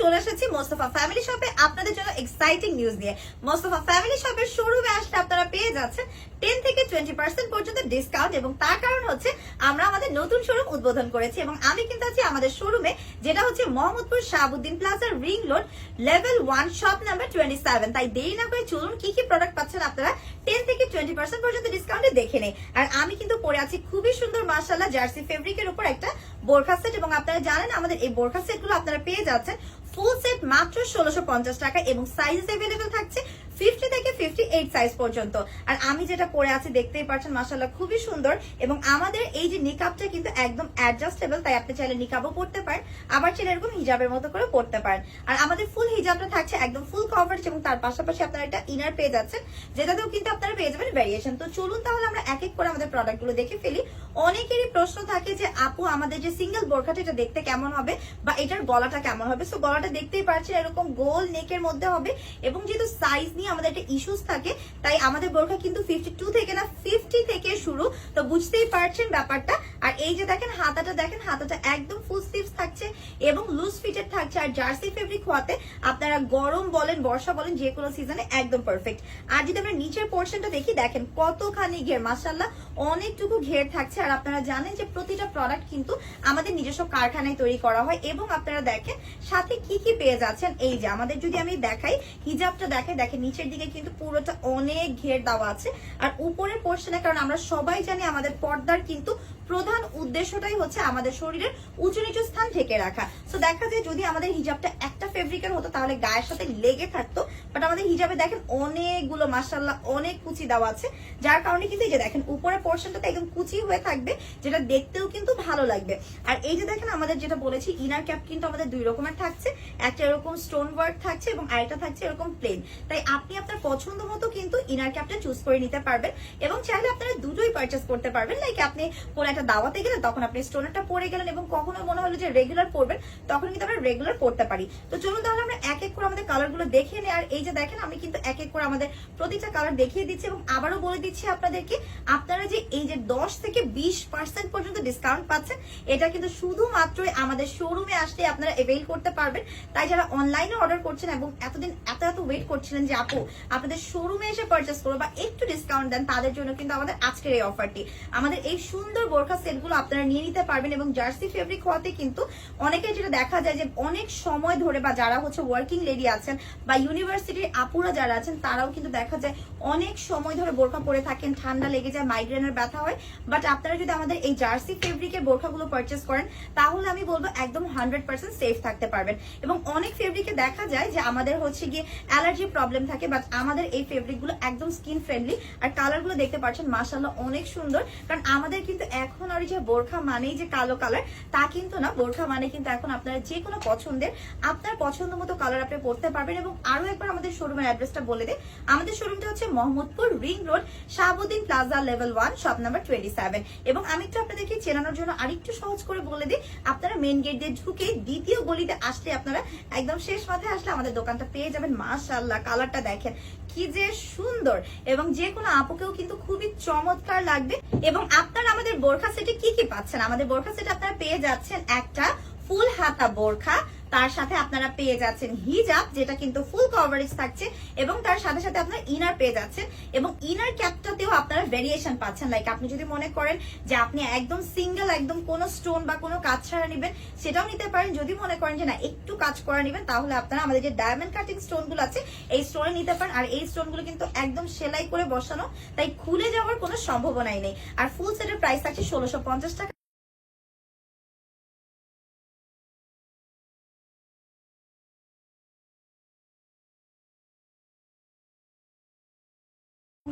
চলে এসেছি মোস্তফা ফ্যামিলি শপে আপনাদের জন্য এক্সাইটিং নিউজ দিয়ে মোস্তফা ফ্যামিলি শপের শোরুমে আসলে আপনারা পেয়ে যাচ্ছেন টেন থেকে টোয়েন্টি পার্সেন্ট পর্যন্ত ডিসকাউন্ট এবং তার কারণ হচ্ছে আমরা আমাদের নতুন শোরুম উদ্বোধন করেছি এবং আমি কিন্তু আছি আমাদের শোরুমে যেটা হচ্ছে মোহাম্মদপুর শাহাবুদ্দিন প্লাজার ring road level one shop number twenty seven তাই দেরি না করে চলুন কি কি প্রোডাক্ট পাচ্ছেন আপনারা টেন থেকে টোয়েন্টি পার্সেন্ট পর্যন্ত ডিসকাউন্টে দেখে নেই। আর আমি কিন্তু পরে আছি খুবই সুন্দর মার্শাল্লাহ জার্সি ফেব্রিকের উপর একটা বোরখা সেট এবং আপনারা জানেন আমাদের এই বোরখা সেটগুলো আপনারা পেয়ে যাচ্ছেন ফুল সেট মাত্র ষোলোশো পঞ্চাশ টাকা এবং সাইজ অ্যাভেলেবেল থাকছে ফিফটি থেকে ফিফটি এইট সাইজ পর্যন্ত। আর আমি যেটা পরে আছি দেখতেই পাচ্ছেন মাসাল্লাহ খুবই সুন্দর এবং আমাদের এই যে নিকাবটা কিন্তু একদম অ্যাডজাস্টেবল তাই আপনি চাইলে নিকাবও পড়তে পারেন, আবার চাইলে এরকম হিজাবের মতো করে পড়তে পারেন। আর আমাদের ফুল হিজাবটা থাকছে একদম ফুল কভারেজ এবং তার পাশাপাশি আপনারা একটা ইনার পেয়ে যাচ্ছেন, যেটাতেও কিন্তু আপনারা পেয়ে যাবেন ভ্যারিয়েশন তো চলুন তাহলে আমরা এক এক করে আমাদের প্রোডাক্টগুলো দেখে ফেলি। অনেকেরই প্রশ্ন থাকে যে, আপু, আমাদের যে সিঙ্গেল বোরখাটা, এটা দেখতে কেমন হবে? বা এটার গলাটা কেমন হবে? সো গলাটা দেখতেই পাচ্ছেন এরকম গোল নেকের মধ্যে হবে। এবং যেহেতু সাইজ নিয়ে আমাদের একটা ইস্যুস থাকে, তাই আমাদের বোরখা কিন্তু ফিফটি টু থেকে না ফিফটি থেকে শুরু। তো বুঝতেই পারছেন ব্যাপারটা। আর এই যে দেখেন, হাতাটা দেখেন, হাতাটা একদম ফুল স্লিভস থাকছে এবং লুজ ফিটেড থাকছে। আর জার্সি ফেব্রিক হওয়াতে আপনারা গরম বলেন, বর্ষা বলেন, যে কোনো সিজনে একদম পারফেক্ট আর যদি আমরা নিচের পোর্শনটা দেখি, দেখেন কতখানি ঘের মাসাল্লাহ অনেকটুকু ঘের থাকছে। আর আপনারা জানেন যে প্রতিটা প্রোডাক্ট কিন্তু আমাদের নিজস্ব কারখানায় তৈরি করা হয় এবং আপনারা দেখেন সাথে কি কি পেয়ে যাচ্ছেন। এই যে আমাদের যদি আমি দেখাই, হিজাবটা দেখে দেখে নিচের দিকে কিন্তু পুরোটা অনেক ঘের দেওয়া আছে। আর উপরের পোর্শনে কারণ আমরা সবাই জানি আমাদের পর্দার কিন্তু প্রধান উদ্দেশ্যটাই হচ্ছে আমাদের শরীরের উঁচু নিচু স্থান ঢেকে রাখা। তো দেখা যায় যদি আমাদের হিজাবটা একটা ফেব্রিকের হতো, তাহলে গায়ের সাথে লেগে থাকতো। বাট আমাদের হিজাবে দেখেন অনেকগুলো মাসাল্লাহ অনেক কুচি দেওয়া আছে। যার কারণে কিন্তু এই যে দেখেন, উপরের পোর্শনটাতে একদম কুচি হয়ে থাকবে, যেটা দেখতেও কিন্তু ভালো লাগবে। আর এই যে দেখেন, আমাদের যেটা বলেছি ইনার ক্যাপ কিন্তু আমাদের দুই রকমের থাকছে। একটা এরকম স্টোন ওয়ার্ক থাকছে এবং আরেকটা থাকছে এরকম প্লেন তাই আপনি আপনার পছন্দ মতো কিন্তু ইনার ক্যাপটা চুজ করে নিতে পারবেন। এবং চাইলে আপনারা দুটোই পারচেস করতে পারবেন। লাইক আপনি কোনো একটা দাওয়াতে গেলেন তখন আপনি স্টোনারটা পরে গেলেন এবং কখনো মনে হলো যে রেগুলার পরবেন, তখন কিন্তু আমরা রেগুলার পরতে পারি। তো চলুন তাহলে আমরা এক এক করে আমাদের কালারগুলো দেখে নিই। আর এই যে দেখেন, আমি কিন্তু এক এক করে আমাদের প্রতিটা কালার দেখিয়ে দিচ্ছি এবং আবারও বলে দিচ্ছি আপনাদেরকে, আপনারা যে এই যে দশ থেকে বিশ পার্সেন্ট পর্যন্ত ডিসকাউন্ট পাচ্ছেন, এটা কিন্তু শুধুমাত্রই আমাদের শোরুমে আসলে আপনারা এভেইল করতে পারবেন। তাই যারা অনলাইনে অর্ডার করছেন এবং এতদিন এত এত ওয়েট করছিলেন যে, আপু, আপনাদের শোরুমে এসে পারচেস করব বা একটু ডিসকাউন্ট দেন, তাদের জন্য কিন্তু আমাদের আজকের এই অফারটি আমাদের এই সুন্দর বোরখা সেটগুলো আপনারা নিয়ে নিতে পারবেন এবং জার্সি ফেব্রিক হওয়াতে কিন্তু অনেকে যেটা দেখা যায় যে অনেক সময় ধরে বা যারা হচ্ছে ওয়ার্কিং লেডি আছেন বা ইউনিভার্সিটির আপুরা যারা আছেন, তারাও কিন্তু দেখা যায় অনেক সময় ধরে বোরখা পরে থাকেন, ঠান্ডা লেগে যায় মাইগ্রেনের ব্যথা হয়। বাট আপনারা যদি আমাদের এই জার্সি ফেব্রিকের বোরখাগুলো পারচেস করেন, তাহলে আমি বলব একদম হান্ড্রেড পার্সেন্ট সেফ থাকতে পারবেন। এবং অনেক ফেব্রিকে দেখা যায় যে আমাদের হচ্ছে গিয়ে অ্যালার্জি প্রবলেম থাকে বাট আমাদের এই ফেব্রিকগুলো একদম স্কিন ফ্রেন্ডলি আর কালারগুলো দেখতে পাচ্ছেন মাসাল্লাহ অনেক সুন্দর। কারণ আমাদের কিন্তু এখন আর যে বোরখা মানেই যে কালো কালার তা কিন্তু না। বোরখা মানে কিন্তু এখন আপনারা যে কোনো পছন্দের, আপনার পছন্দ মতো কালার আপনি পড়তে পারবেন এবং আরও একবার আমাদের শোরুমের অ্যাড্রেসটা বলে দেয় আমাদের শোরুমটা হচ্ছে Mohammadpur ring road, Shahabuddin Plaza level one shop number twenty seven এবং আমি একটু আপনাদেরকে চেনানোর জন্য আরেকটু সহজ করে বলে দিই, আপনারা মেন গেট দিয়ে ঢুকে দ্বিতীয় গলিতে আসলে আপনারা একদম শেষ মাথায় আসলে আমাদের দোকানটা পেয়ে যাবেন। মাশাল্লাহ কালারটা দেখেন। কি যে সুন্দর। এবং যে কোনো আপুকেও কিন্তু খুবই চমৎকার লাগবে। এবং আপনারা আমাদের বোরখা সেটে কি কি পাচ্ছেন? আমাদের বোরখা সেটে আপনারা পেয়ে যাচ্ছেন একটা ফুল হাতা বোরখা তার সাথে আপনারা পেয়ে যাচ্ছেন হিজাব, যেটা কিন্তু ফুল কভারেজ থাকছে, এবং তার সাথে সাথে আপনারা ইনার পেয়ে যাচ্ছেন, এবং ইনার ক্যাপটাতেও আপনারা ভেরিয়েশন পাচ্ছেন। লাইক আপনি যদি মনে করেন যে আপনি একদম সিঙ্গেল একদম কোনো স্টোন বা কোনো কাজ ছাড়া নেবেন, সেটাও নিতে পারেন। যদি মনে করেন যে না, একটু কাজ করা নেবেন, তাহলে আপনারা আমাদের যে ডায়মন্ড কাটিং স্টোনগুলো আছে, এই স্টোনে নিতে পারেন। আর এই স্টোনগুলো কিন্তু একদম সেলাই করে বসানো, তাই খুলে যাওয়ার কোনো সম্ভাবনাই নেই। আর ফুল সেটের প্রাইস থাকছে ষোলোশো টাকা।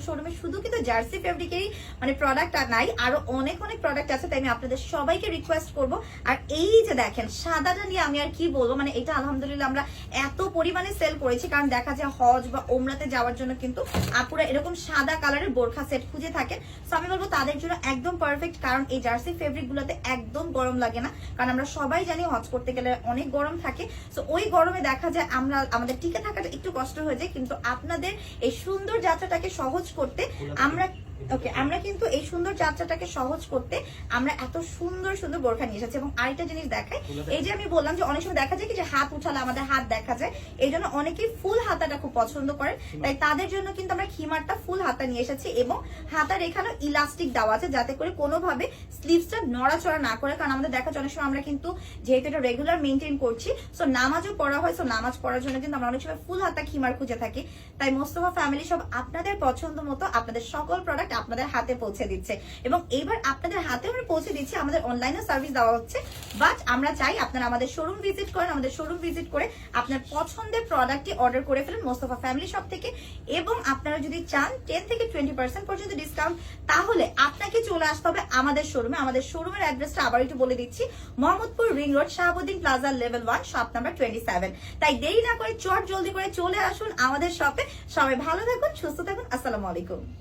শোরুমে শুধু কিন্তু জার্সি ফেব্রিকেরই মানে প্রোডাক্ট আর নাই, আরও অনেক অনেক প্রোডাক্ট আছে, তাই আমি আপনাদের সবাইকে রিকোয়েস্ট করব। আর এই যে দেখেন, সাদাটা নিয়ে আমি আর কি বলব মানে এটা আলহামদুলিল্লাহ আমরা এত পরিমাণে সেল করেছি, কারণ দেখা যায় হজ বা ওমরাতে যাওয়ার জন্য কিন্তু আপুরা এরকম সাদা কালারের বোরখা সেট খুঁজে থাকেন। তো আমি বলব তাদের জন্য একদম পারফেক্ট কারণ এই জার্সি ফেব্রিক গুলোতে একদম গরম লাগে না। কারণ আমরা সবাই জানি হজ করতে গেলে অনেক গরম থাকে। তো ওই গরমে দেখা যায় আমরা, আমাদের টিকে থাকাটা একটু কষ্ট হয়ে যায়, কিন্তু আপনাদের এই সুন্দর যাত্রাটাকে সহজ করতে আমরা ওকে আমরা কিন্তু এই সুন্দর যাত্রাটাকে সহজ করতে আমরা এত সুন্দর সুন্দর বোরখা নিয়ে এসেছি। এবং আরেকটা জিনিস দেখাই এই যে আমি বললাম যে অনেক সময় দেখা যায় কি যে হাত উঠালে আমাদের হাত দেখা যায় এই জন্য অনেকেই ফুল হাতাটা খুব পছন্দ করেন তাই তাদের জন্য কিন্তু আমরা খিমারটা ফুল হাতা নিয়ে এসেছি এবং হাতার এখানেও ইলাস্টিক দেওয়া আছে যাতে করে কোনোভাবে স্লিভসটা নড়াচড়া না করে। কারণ আমাদের দেখা যায় অনেক সময় আমরা কিন্তু যেহেতু এটা রেগুলার মেনটেন করছি সো নামাজও পড়া হয় সো নামাজ পড়ার জন্য কিন্তু আমরা অনেক সময় ফুল হাতা খিমার খুঁজে থাকি। তাই মোস্তফা ফ্যামিলি সব আপনাদের পছন্দ মতো আপনাদের সকল প্রোডাক্ট আপনাদের হাতে পৌঁছে দিচ্ছে। এবং এইবার আপনাদের হাতে আমরা পৌঁছে দিচ্ছি, আমাদের অনলাইনে সার্ভিস দেওয়া হচ্ছে। বাট আমরা চাই আপনারা আমাদের শোরুম ভিজিট করেন, আমাদের শোরুম ভিজিট করে আপনার পছন্দের প্রোডাক্টটি অর্ডার করে ফেলেন মোস্তফা ফ্যামিলি শপ থেকে। এবং আপনারা যদি চান টেন থেকে টোয়েন্টি পার্সেন্ট পর্যন্ত ডিসকাউন্ট তাহলে আপনাকে চলে আসতে হবে আমাদের শোরুমে আমাদের শোরুমের অ্যাড্রেসটা আবার একটু বলে দিচ্ছি। Mohammadpur ring road, Shahabuddin Plaza level one shop number twenty seven তাই দেরি না করে চট জলদি করে চলে আসুন আমাদের শপে সবাই ভালো থাকুন, সুস্থ থাকুন, আসসালামু আলাইকুম।